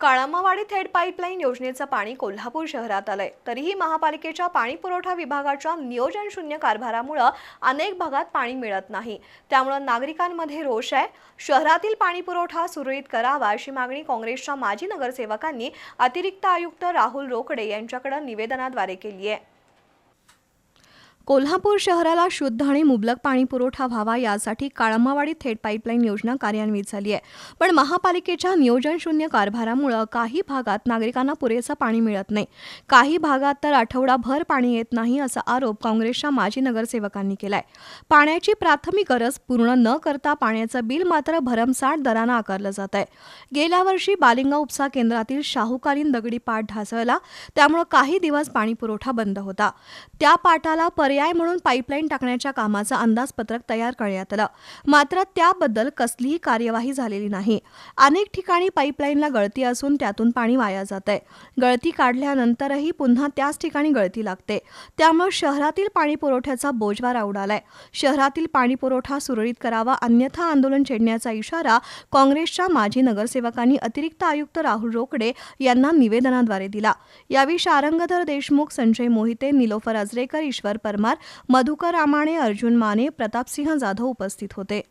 काळामावाडी थेट पाईपलाईन योजनेचं पाणी कोल्हापूर शहरात आलंय. तरीही महापालिकेच्या पाणी पुरवठा विभागाच्या नियोजन शून्य कारभारामुळं अनेक भागात पाणी मिळत नाही. त्यामुळं नागरिकांमध्ये रोष आहे. शहरातील पाणी पुरवठा सुरळीत करावा अशी मागणी काँग्रेसच्या माजी नगरसेवकांनी अतिरिक्त आयुक्त राहुल रोकडे यांच्याकडे निवेदनाद्वारे केली आहे. कोल्हापूर शहराला शुद्ध आणि मुबलक पाणी पुरवठा व्हावा यासाठी काळमावाडी थेट पाईपलाईन योजना कार्यान्वित झाली आहे. पण महापालिकेच्या नियोजनशून्य कारभारामुळे कारभारामुळं काही भागात नागरिकांना पुरेसं पाणी मिळत नाही. काही भागात तर आठवडाभर पाणी येत नाही असा आरोप काँग्रेसच्या माजी नगरसेवकांनी केलाय. पाण्याची प्राथमिक गरज पूर्ण न करता पाण्याचं बिल मात्र भरमसाठ दरानं आकारलं जात आहे. गेल्या वर्षी बालिंगा उपसा केंद्रातील शाहूकालीन दगडी पाट ढासळला. त्यामुळं काही दिवस पाणी पुरवठा बंद होता. त्या पाटाला पर्याय म्हणून पाईपलाईन टाकण्याच्या कामाचं अंदाजपत्रक तयार करण्यात आलं. मात्र त्याबद्दल कसलीही कार्यवाही झालेली नाही. अनेक ठिकाणी पाईपलाईनला गळती असून त्यातून पाणी वाया जात आहे गळती काढल्यानंतरही पुन्हा त्याच ठिकाणी गळती लागते. त्यामुळे शहरातील पाणी पुरवठ्याचा बोजवारा उडालाय शहरातील पाणी पुरवठा सुरळीत करावा अन्यथा आंदोलन छेडण्याचा इशारा काँग्रेसच्या माजी नगरसेवकांनी अतिरिक्त आयुक्त राहुल रोकडे यांना निवेदनाद्वारे दिला. यावेळी शारंगधर देशमुख संजय मोहिते निलोफर अजरेकर ईश्वर परमा परमार मधुकर रामाणे अर्जुन माने प्रतापसिंह जाधव उपस्थित होते.